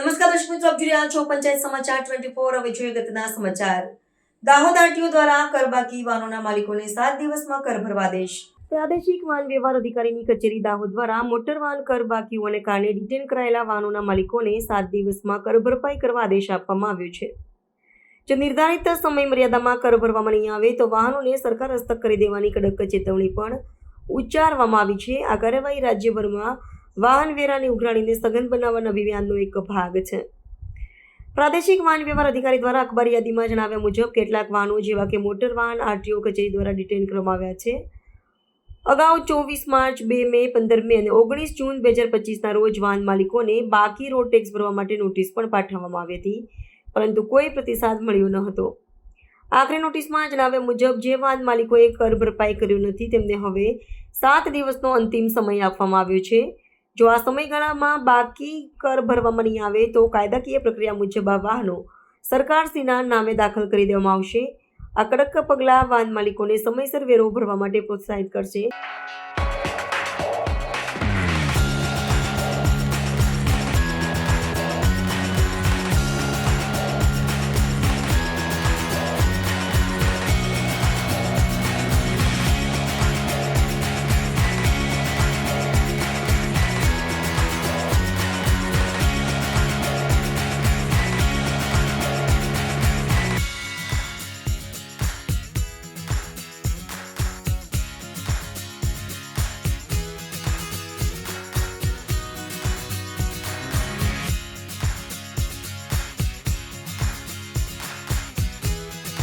નમસ્કાર દર્શક મિત્રો, આપ જોઈ રહ્યા છો પંચાયત સમાચાર ટ્વેન્ટી ફોર હવે જોઈએ ગતના સમાચાર. દાહોદ આરટીઓ દ્વારા કરબાકી વાહનોના માલિકોને સાત દિવસમાં કર ભરવા આદેશ. પ્રાદેશિક વાહન વ્યવહાર અધિકારીની કચેરી દાહોદ દ્વારા મોટર વાહન કર બાકીઓને કારણે ડિટેન કરાયેલા વાહનોના માલિકોને સાત દિવસમાં કર ભરપાઈ કરવા આદેશ આપવામાં આવ્યો છે. જો નિર્ધારિત સમય મર્યાદામાં કર ભરવામાં નહીં આવે તો વાહનોને સરકાર હસ્તક કરી દેવાની કડક ચેતવણી પણ ઉચ્ચારવામાં આવી છે. આ કાર્યવાહી રાજ્યભરમાં વાહન વેરાને ઉઘરાણીને સઘન બનાવવાના અભિયાનનો એક ભાગ છે. પ્રાદેશિક વાહન વ્યવહાર અધિકારી દ્વારા અખબારી યાદીમાં જણાવ્યા મુજબ, કેટલાક વાહનો જેવા કે મોટર વાહન, આરટીઓ કચેરી દ્વારા ડિટેન કરવામાં આવ્યા છે. અગાઉ ચોવીસ માર્ચ બે મે, પંદર મે અને ઓગણીસ જૂન બે હજાર પચીસના રોજ વાહન માલિકોને બાકી રોડ ટેક્સ ભરવા માટે નોટિસ પણ પાઠવવામાં આવી હતી, પરંતુ કોઈ પ્રતિસાદ મળ્યો ન હતો. આખરી નોટિસમાં જણાવ્યા મુજબ, જે વાહન માલિકોએ કર ભરપાઈ કર્યું નથી, તેમને હવે સાત દિવસનો અંતિમ સમય આપવામાં આવ્યો છે. જો આ સમયગાળામાં બાકી કર ભરવામાં નહીં આવે તો કાયદાકીય પ્રક્રિયા મુજબ આ વાહનો સરકારશ્રીના નામે દાખલ કરી દેવામાં આવશે. આ કડક પગલાં વાહન માલિકોને સમયસર વેરો ભરવા માટે પ્રોત્સાહિત કરશે.